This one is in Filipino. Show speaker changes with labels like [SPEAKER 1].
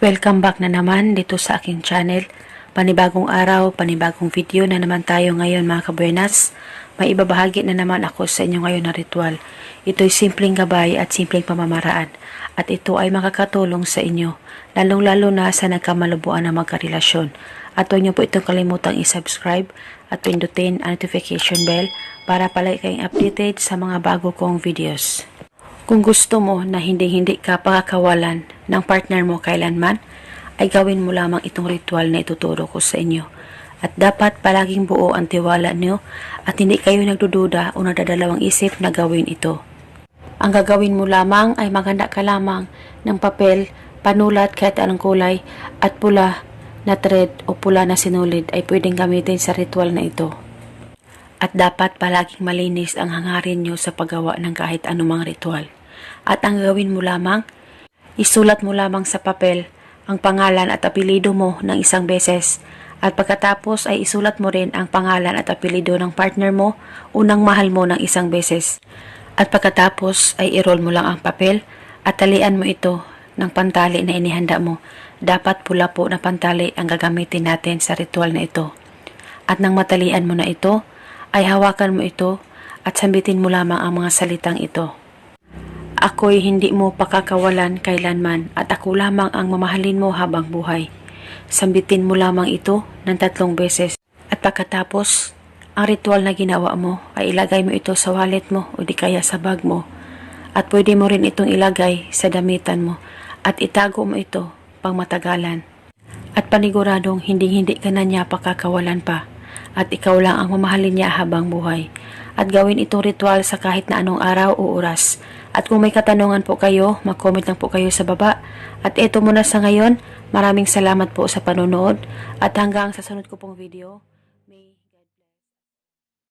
[SPEAKER 1] Welcome back na naman dito sa aking channel. Panibagong araw, panibagong video na naman tayo ngayon mga kabuenas. May ibabahagi na naman ako sa inyo ngayon na ritual. Ito'y simpleng gabay at simpleng pamamaraan. At ito ay makakatulong sa inyo, lalong-lalo na sa nagkamalubuan na magkarelasyon. At huwag niyo po itong kalimutang i-subscribe at pindutin ang notification bell para palagi kayong updated sa mga bago kong videos. Kung gusto mo na hindi-hindi ka pakakawalan ng partner mo kailanman, ay gawin mo lamang itong ritual na ituturo ko sa inyo. At dapat palaging buo ang tiwala niyo at hindi kayo nagdududa o nadadalawang isip na gawin ito. Ang gagawin mo lamang ay maganda ka lamang ng papel, panulat kahit anong kulay at pula na thread o pula na sinulid ay pwedeng gamitin sa ritual na ito. At dapat palaging malinis ang hangarin nyo sa paggawa ng kahit anumang ritual. At ang gawin mo lamang, isulat mo lamang sa papel ang pangalan at apelido mo ng isang beses. At pagkatapos ay isulat mo rin ang pangalan at apelido ng partner mo, unang mahal mo ng isang beses. At pagkatapos ay i-roll mo lang ang papel at talian mo ito ng pantali na inihanda mo. Dapat pula po na pantali ang gagamitin natin sa ritual na ito. At nang matalian mo na ito, ay hawakan mo ito at sambitin mo lamang ang mga salitang ito. Ako'y hindi mo pakakawalan kailanman at ako lamang ang mamahalin mo habang buhay. Sambitin mo lamang ito ng tatlong beses at pagkatapos, ang ritual na ginawa mo ay ilagay mo ito sa wallet mo o di kaya sa bag mo at pwede mo rin itong ilagay sa damitan mo at itago mo ito pang matagalan. At paniguradong hindi-hindi ka na niya pakakawalan pa at ikaw lang ang mamahalin niya habang buhay. At gawin itong ritual sa kahit na anong araw o oras. At kung may katanungan po kayo, mag-comment lang po kayo sa baba. At ito muna sa ngayon, maraming salamat po sa panonood at hanggang sa sunod ko pong video. May...